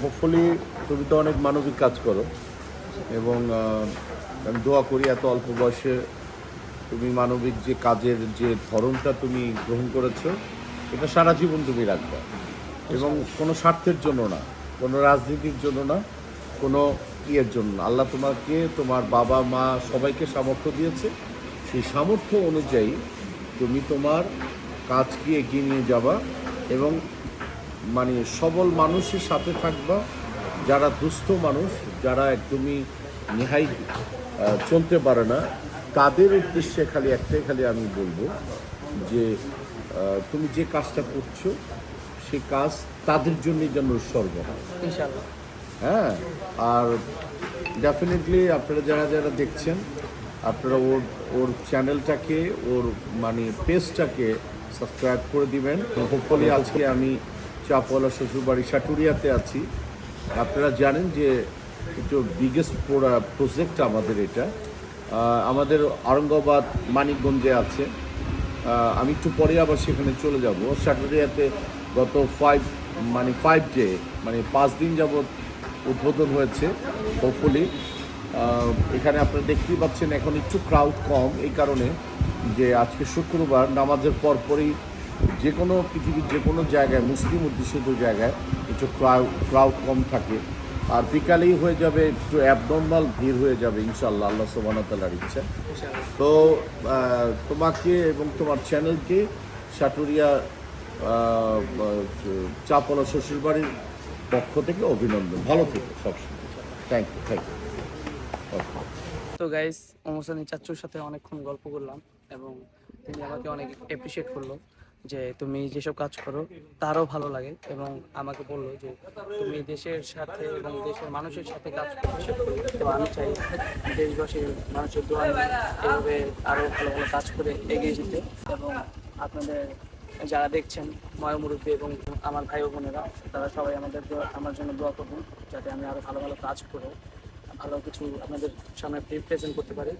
Hopefully তুমি তো অনেক মানবিক কাজ করো এবং আমি দোয়া করি এত অল্প বয়সে তুমি মানবিক যে কাজের যে ধরনটা তুমি গ্রহণ করেছ, এটা সারা জীবন তুমি রাখবে এবং কোনো স্বার্থের জন্য না, কোনো রাজনীতির জন্য না, কোনো ইয়ের জন্য। আল্লাহ তোমাকে, তোমার বাবা, মা সবাইকে সামর্থ্য দিয়েছে সেই সামর্থ্য অনুযায়ী তুমি তোমার কাজকে এগিয়ে নিয়ে যাবা এবং মানে সবল মানুষের সাথে থাকবা যারা দুস্থ মানুষ যারা একদমই নেহাই চলতে পারে না তাদের উদ্দেশ্যে খালি একটাই খালি আমি বলব যে তুমি যে কাজটা করছ সে কাজ তাদের জন্যই যেন উৎসর্গ হয়। হ্যাঁ আর ডেফিনেটলি আপনারা যারা যারা দেখছেন আপনারা ওর ওর চ্যানেলটাকে ওর মানে পেজটাকে সাবস্ক্রাইব করে দিবেন। হোপফুলি আজকে আমি চাপওয়ালা শ্বশুরবাড়ি সাটুরিয়াতে আছি। আপনারা জানেন যে একটু বিগেস্ট প্রজেক্ট আমাদের এটা। আমাদের আরঙ্গাবাদ মানিকগঞ্জে আছে। আমি একটু পরে আবার সেখানে চলে যাব। স্যাটারডেতে গত ফাইভ মানে ফাইভ ডে মানে পাঁচ দিন যাবৎ উদ্বোধন হয়েছে হোপফুলি এখানে আপনারা দেখতেই পাচ্ছেন এখন একটু ক্রাউড কম, এই কারণে যে আজকে শুক্রবার নামাজের পরপরই যে কোনো পৃথিবীর যে কোনো জায়গায় মুসলিম অধ্যুষিত জায়গায় একটু ক্রাউড ক্রাউড কম থাকে। আর বিকালেই হয়ে যাবে একটু অ্যাবনর্মাল ভিড় হয়ে যাবে ইনশাল্লাহ আল্লাহ সোবানতালার ইচ্ছা। তো তোমাকে এবং তোমার চ্যানেলকে সাটুরিয়া চাপলা শ্বশুরবাড়ির পক্ষ থেকে অভিনন্দন। ভালো থেকো সবসময়। থ্যাংক ইউ থ্যাংক ইউ তো গাইস ওমসানি চাচুর সাথে অনেকক্ষণ গল্প করলাম এবং তিনি আমাকে অনেক অ্যাপ্রিসিয়েট করল। যে তুমি যেসব কাজ করো, তারও ভালো লাগে এবং আমাকে বলল যে তুমি দেশের সাথে এবং দেশের মানুষের সাথে কাজ করছ তো আমি চাই দেশবাসীর মানুষের দোয়া এভাবে আরও ভালো ভালো কাজ করে এগিয়ে যেতে। এবং আপনাদের যারা দেখছেন ময় মুরব্বী এবং আমার ভাই বোনেরা, তারা সবাই আমাদের আমার জন্য দোয়া করবেন, যাতে আমি আরও ভালো ভালো কাজ করে ভালো কিছু আপনাদের সামনে প্রেজেন্ট করতে পারি।